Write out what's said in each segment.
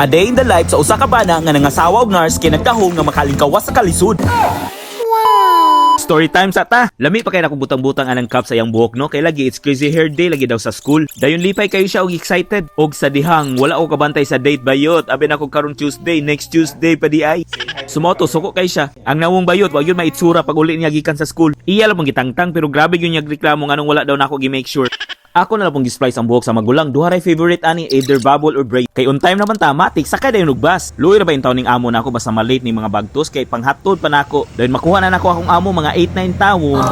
A day in the life sa usa ka bana nga nangasawa og nurse kay nagdahom nga makalingkawas sa kalisod. Story time sa ta. Lami pa kay nako butang-butang anang cup sa iyang buhok no kay lagi it's crazy hair day lagi daw sa school. Dayon lipay kayo siya og excited og sa dihang wala ko kabantay sa date bayot. Abi na ko karon Tuesday, next Tuesday pa di ay. Sumoto suko kay siya. Ang nawong bayot wa yun maitsura pag uli niya gikan sa school. Iya lang mong gitangtang pero grabe yun niya reklamo nganong wala daw nako gi-make sure. Ako na pong display ang buhok sa magulang. Duha ray favorite ani either bubble or braid. Kay on time naman tama, tik sakay dayon ugbas. Luoy ra ba taon ning amo nako basta malate ni mga bagtos kay panghatod pa nako. Dayon makuha na nako akong amo mga 8 9 taon.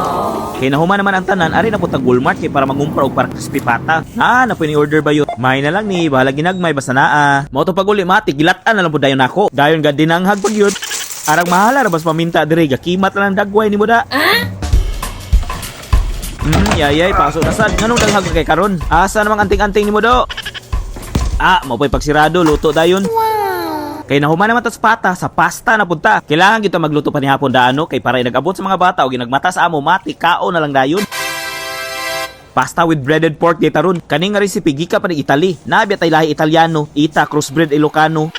Kay nahuman naman ang tanan, ari na po tag Walmart kay para mangumpra og para crispy pata. Ah, na ni order ba yun? May na lang ni, bahala ginagmay basta naa. Mao to pag uli matik gilatan na lang po dayon nako. Dayon gad pag yun. Arang mahala ra bas paminta dire gakimat lang dagway ni mo da. Hmm, yayay, pasok na sad. Nganong daghag ka kay karon? Asa namang anting-anting ni mo do? Ah, mo pa'y pagsirado, luto dayon. Kay nahuman naman tas pata, sa pasta na punta. Kailangan kita magluto pa ni hapon daano kay para nag-abot sa mga bata o ginagmata sa amo, mati, kao na lang dayon. Pasta with breaded pork di taron. Kaning nga recipe gika pa ni Italy. Nabi tay lahi Italiano, ita crossbred Ilocano.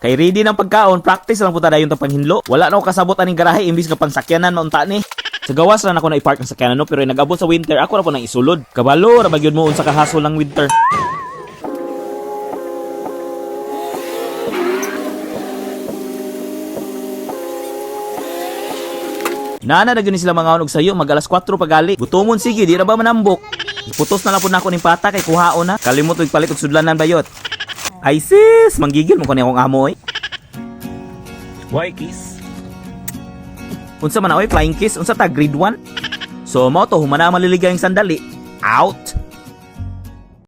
Kay ready ng pagkaon, practice lang po tada yung panghinlo. Wala na ako kasabot aning garahe imbis nga pangsakyanan maunta ni. Sa gawas lang ako na i-park ang sakyanan no, pero nag-abot sa winter, ako na po nang isulod. Kabalo, ra magyud mo unsa ka hasol ng winter. Nana na sila mga og sayo, mag alas 4 pagali. Gutomon sige, di ra ba manambok? Iputos na lang po na ako ning pata kay kuhaon na. Kalimot og palit og sudlanan bayot. Ay sis, manggigil mo ko ni akong amoy. Why kiss? Unsa man oy flying kiss? Unsa ta grade 1? So mo to humana maliligayang sandali. Out.